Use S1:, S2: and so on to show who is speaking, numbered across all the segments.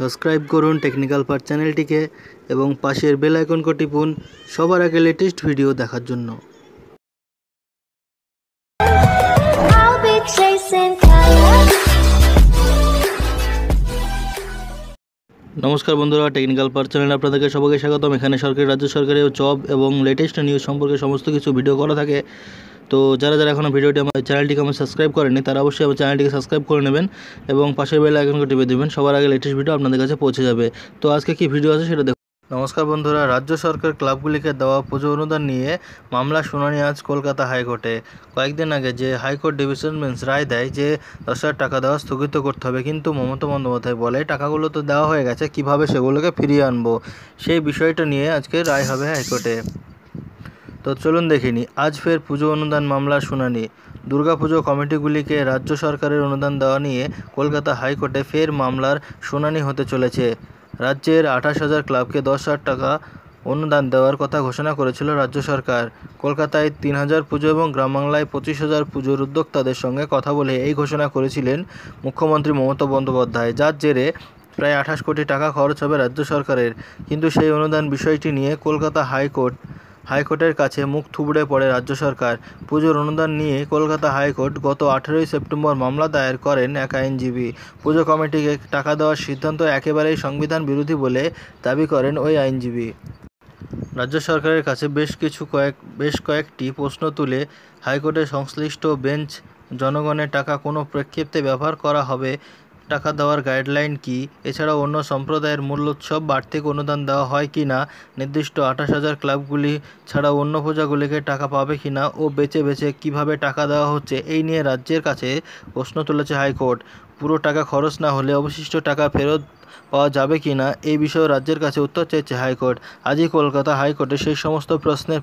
S1: Subscribe করুন technical part চ্যানেলটিকে এবং পাশের বেল আইকনকে টিপুন সবার আগে লেটেস্ট ভিডিও দেখার জন্য. নমস্কার বন্ধুরা টেকনিক্যাল পার চ্যানেলে আপনাদেরকে সবাইকে স্বাগতম। এখানে সরকারি রাজ্য সরকারের জব এবং লেটেস্ট নিউজ সম্পর্কে সমস্ত কিছু ভিডিও করা থাকে। তো যারা যারা এখনও ভিডিওটি আমার চ্যানেলটিকে আমার সাবস্ক্রাইব করেনি তারা অবশ্যই আমার চ্যানেলটিকে সাবস্ক্রাইব করে নেবেন এবং পাশের বেল আইকনকে টিপে দেবেন, সবার আগে লেটেস্ট ভিডিও আপনাদের কাছে পৌঁছে যাবে। তো আজকে কি ভিডিও আছে সেটা দেখুন। নমস্কার বন্ধুরা, রাজ্য সরকার ক্লাবগুলিকে দেওয়া পুজো অনুদান নিয়ে মামলা শুনানি আজ কলকাতা হাইকোর্টে। কয়েকদিন আগে যে হাইকোর্ট ডিভিশন বেঞ্চ রায় দেয় যে দশ হাজার টাকা দেওয়া স্থগিত করতে হবে, কিন্তু মমতা বন্দ্যোপাধ্যায় বলে টাকাগুলো তো দেওয়া হয়ে গেছে, কীভাবে সেগুলোকে ফিরিয়ে আনব? সেই বিষয়টা নিয়ে আজকে রায় হবে হাইকোর্টে। তো চলুন দেখিনি, আজ ফের পুজো অনুদান মামলার শুনানি। দুর্গাপুজো কমিটিগুলিকে রাজ্য সরকারের অনুদান দেওয়া নিয়ে কলকাতা হাইকোর্টে ফের মামলার শুনানি হতে চলেছে। রাজ্যের আঠাশ হাজার ক্লাবকে দশ হাজার টাকা অনুদান দেওয়ার কথা ঘোষণা করেছিল রাজ্য সরকার। কলকাতায় তিন হাজার পুজো এবং গ্রাম বাংলায় পঁচিশ হাজার পুজোর উদ্যোক্তাদের সঙ্গে কথা বলে এই ঘোষণা করেছিলেন মুখ্যমন্ত্রী মমতা বন্দ্যোপাধ্যায়। যার জেরে প্রায় আঠাশ কোটি টাকা খরচ হবে রাজ্য সরকারের। কিন্তু সেই অনুদান বিষয়টি নিয়ে কলকাতা হাইকোর্ট হাইকোর্টের কাছে মুখ থুবড়ে পড়ে রাজ্য সরকার। পুজোর অনুদান নিয়ে কলকাতা হাইকোর্ট গত আঠেরোই সেপ্টেম্বর মামলা দায়ের করেন এক আইনজীবী। পুজো কমিটিকে টাকা দেওয়ার সিদ্ধান্ত একেবারেই সংবিধান বিরোধী বলে দাবি করেন ওই আইনজীবী। রাজ্য সরকারের কাছে বেশ কিছু কয়েক, বেশ কয়েকটি প্রশ্ন তুলে হাইকোর্টের সংশ্লিষ্ট বেঞ্চ জনগণের টাকা কোনো প্রেক্ষিতে ব্যবহার করা হবে টাকা দেওয়ার গাইডলাইন কি? এছাড়াও অন্য সম্প্রদায়ের মূল্যোৎসব বার্ষিক অনুদান দেওয়া হয় কি না? নির্দিষ্ট আঠাশ হাজার ক্লাবগুলি ছাড়া অন্য পূজাগুলিকে টাকা পাবে কি না? ও বেছে বেছে কীভাবে টাকা দেওয়া হচ্ছে? এই নিয়ে রাজ্যের কাছে প্রশ্ন তুলেছে হাইকোর্ট। পুরো টাকা খরচ না হলে অবশিষ্ট টাকা ফেরত পাওয়া যাবে কি না? এই বিষয়ে রাজ্যের কাছে উত্তর চেয়েছে হাইকোর্ট। আজই কলকাতা হাইকোর্টে সেই সমস্ত প্রশ্নের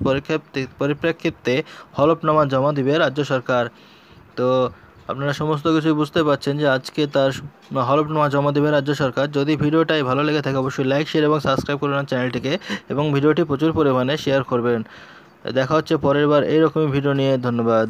S1: পরিপ্রেক্ষিতে হলফনামা জমা দিবে রাজ্য সরকার। তো আপনারা সমস্ত কিছুই বুঝতে পারছেন যে আজকে তার হলফনামা জমা দেবে রাজ্য সরকার। যদি ভিডিওটাই ভালো লেগে থাকে, অবশ্যই লাইক শেয়ার এবং সাবস্ক্রাইব করবেন চ্যানেলটিকে এবং ভিডিওটি প্রচুর পরিমাণে শেয়ার করবেন। দেখা হচ্ছে পরের বার, এইরকমই ভিডিও নিয়ে। ধন্যবাদ।